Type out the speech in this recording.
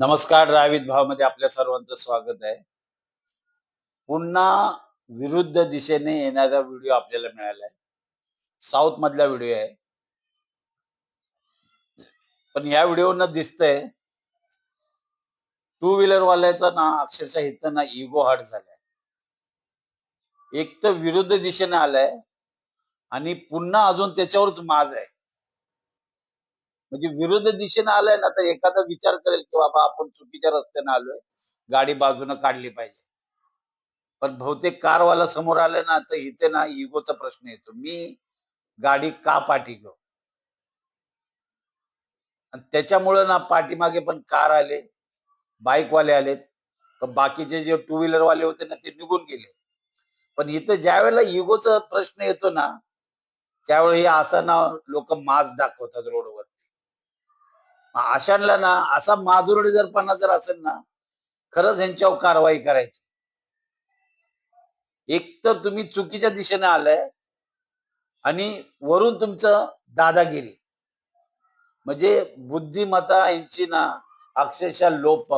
नमस्कार रावित भावमध्ये आपल्या सर्वांचं स्वागत आहे. पुन्हा विरुद्ध दिशेने येणारा व्हिडिओ आपल्याला मिळाला आहे. साऊथ मधला व्हिडिओ आहे. पण या व्हिडिओनं दिसतंय टू व्हीलर वाल्याचा ना अक्षरशः इथं ना इगो हार्ट झालाय. एक तर विरुद्ध दिशेने आलाय आणि पुन्हा अजून त्याच्यावरच माज आहे. म्हणजे विरुद्ध दिशेने आलाय ना तर एखादा विचार करेल की बाबा आपण चुकीच्या रस्त्याने आलोय गाडी बाजूने काढली पाहिजे. पण बहुतेक कारवाला समोर आलाय ना तर इथे ना इगोचा प्रश्न येतो. मी गाडी का पाठी घेऊ? आणि त्याच्यामुळं ना पाठीमागे पण कार आले बाईक वाले आलेत. पण बाकीचे जे टू व्हीलर वाले होते ना ते निघून गेले. पण इथं ज्या वेळेला इगोचा प्रश्न येतो ना त्यावेळी असं ना लोक मास्क दाखवतात रोडवर. अशांना ना असा माजुरडी जर पणा जर असेल ना खरंच यांच्यावर कारवाई करायची. एक तर तुम्ही चुकीच्या दिशेने आलाय आणि वरून तुमचं दादागिरी. म्हणजे बुद्धिमत्ता यांची ना अक्षरशः लोप